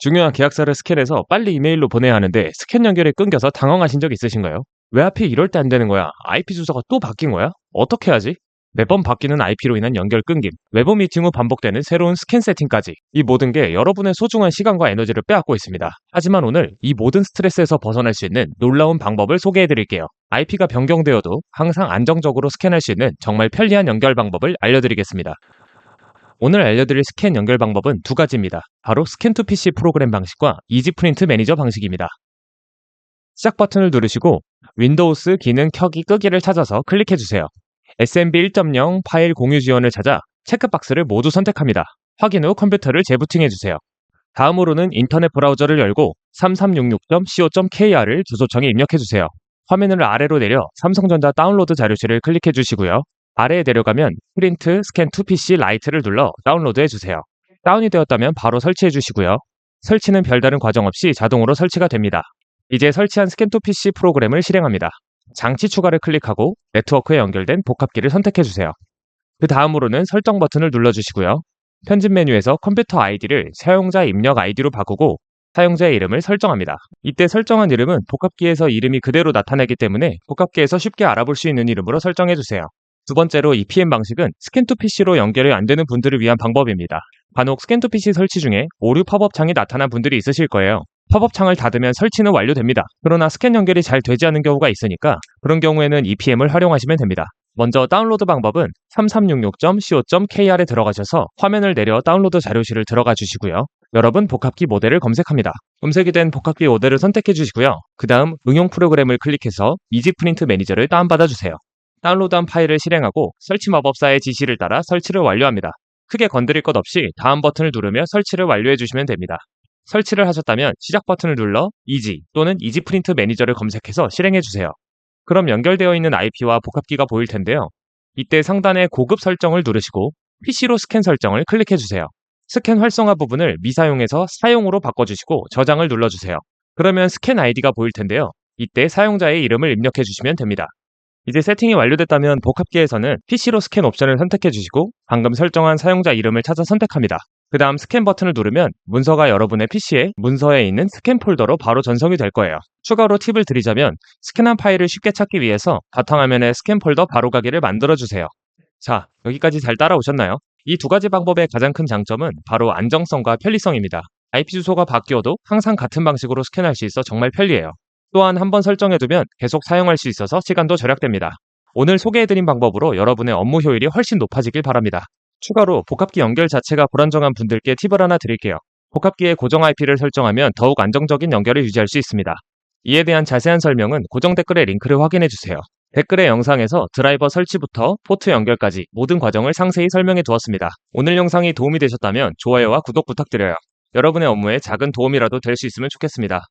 중요한 계약서를 스캔해서 빨리 이메일로 보내야 하는데 스캔 연결이 끊겨서 당황하신 적 있으신가요? 왜 하필 이럴 때 안 되는 거야? IP 주소가 또 바뀐 거야? 어떻게 하지? 매번 바뀌는 IP로 인한 연결 끊김, 외부 미팅 후 반복되는 새로운 스캔 세팅까지 이 모든 게 여러분의 소중한 시간과 에너지를 빼앗고 있습니다. 하지만 오늘 이 모든 스트레스에서 벗어날 수 있는 놀라운 방법을 소개해 드릴게요. IP가 변경되어도 항상 안정적으로 스캔할 수 있는 정말 편리한 연결 방법을 알려드리겠습니다. 오늘 알려드릴 스캔 연결 방법은 두 가지입니다. 바로 스캔 투 PC 프로그램 방식과 이지 프린트 매니저 방식입니다. 시작 버튼을 누르시고 윈도우스 기능 켜기 끄기를 찾아서 클릭해 주세요. SMB 1.0 파일 공유 지원을 찾아 체크박스를 모두 선택합니다. 확인 후 컴퓨터를 재부팅해 주세요. 다음으로는 인터넷 브라우저를 열고 3366.co.kr을 주소창에 입력해 주세요. 화면을 아래로 내려 삼성전자 다운로드 자료실을 클릭해 주시고요. 아래에 내려가면 프린트 스캔 투 PC 라이트를 눌러 다운로드해 주세요. 다운이 되었다면 바로 설치해 주시고요. 설치는 별다른 과정 없이 자동으로 설치가 됩니다. 이제 설치한 스캔 투 PC 프로그램을 실행합니다. 장치 추가를 클릭하고 네트워크에 연결된 복합기를 선택해 주세요. 그 다음으로는 설정 버튼을 눌러 주시고요. 편집 메뉴에서 컴퓨터 아이디를 사용자 입력 아이디로 바꾸고 사용자의 이름을 설정합니다. 이때 설정한 이름은 복합기에서 이름이 그대로 나타나기 때문에 복합기에서 쉽게 알아볼 수 있는 이름으로 설정해 주세요. 두 번째로 EPM 방식은 스캔 투 PC로 연결이 안 되는 분들을 위한 방법입니다. 간혹 스캔 투 PC 설치 중에 오류 팝업 창이 나타난 분들이 있으실 거예요. 팝업 창을 닫으면 설치는 완료됩니다. 그러나 스캔 연결이 잘 되지 않는 경우가 있으니까 그런 경우에는 EPM을 활용하시면 됩니다. 먼저 다운로드 방법은 3366.co.kr에 들어가셔서 화면을 내려 다운로드 자료실을 들어가 주시고요. 여러분 복합기 모델을 검색합니다. 검색이 된 복합기 모델을 선택해 주시고요. 그 다음 응용 프로그램을 클릭해서 이지 프린트 매니저를 다운받아 주세요. 다운로드한 파일을 실행하고 설치 마법사의 지시를 따라 설치를 완료합니다. 크게 건드릴 것 없이 다음 버튼을 누르며 설치를 완료해 주시면 됩니다. 설치를 하셨다면 시작 버튼을 눌러 이지 또는 이지 프린트 매니저를 검색해서 실행해 주세요. 그럼 연결되어 있는 IP와 복합기가 보일 텐데요. 이때 상단의 고급 설정을 누르시고 PC로 스캔 설정을 클릭해 주세요. 스캔 활성화 부분을 미사용에서 사용으로 바꿔주시고 저장을 눌러주세요. 그러면 스캔 아이디가 보일 텐데요. 이때 사용자의 이름을 입력해 주시면 됩니다. 이제 세팅이 완료됐다면 복합기에서는 PC로 스캔 옵션을 선택해 주시고 방금 설정한 사용자 이름을 찾아 선택합니다. 그 다음 스캔 버튼을 누르면 문서가 여러분의 PC에 문서에 있는 스캔 폴더로 바로 전송이 될 거예요. 추가로 팁을 드리자면 스캔한 파일을 쉽게 찾기 위해서 바탕화면에 스캔 폴더 바로 가기를 만들어주세요. 자, 여기까지 잘 따라오셨나요? 이 두 가지 방법의 가장 큰 장점은 바로 안정성과 편리성입니다. IP 주소가 바뀌어도 항상 같은 방식으로 스캔할 수 있어 정말 편리해요. 또한 한번 설정해두면 계속 사용할 수 있어서 시간도 절약됩니다. 오늘 소개해드린 방법으로 여러분의 업무 효율이 훨씬 높아지길 바랍니다. 추가로 복합기 연결 자체가 불안정한 분들께 팁을 하나 드릴게요. 복합기에 고정 IP를 설정하면 더욱 안정적인 연결을 유지할 수 있습니다. 이에 대한 자세한 설명은 고정 댓글의 링크를 확인해 주세요. 댓글의 영상에서 드라이버 설치부터 포트 연결까지 모든 과정을 상세히 설명해 두었습니다. 오늘 영상이 도움이 되셨다면 좋아요와 구독 부탁드려요. 여러분의 업무에 작은 도움이라도 될 수 있으면 좋겠습니다.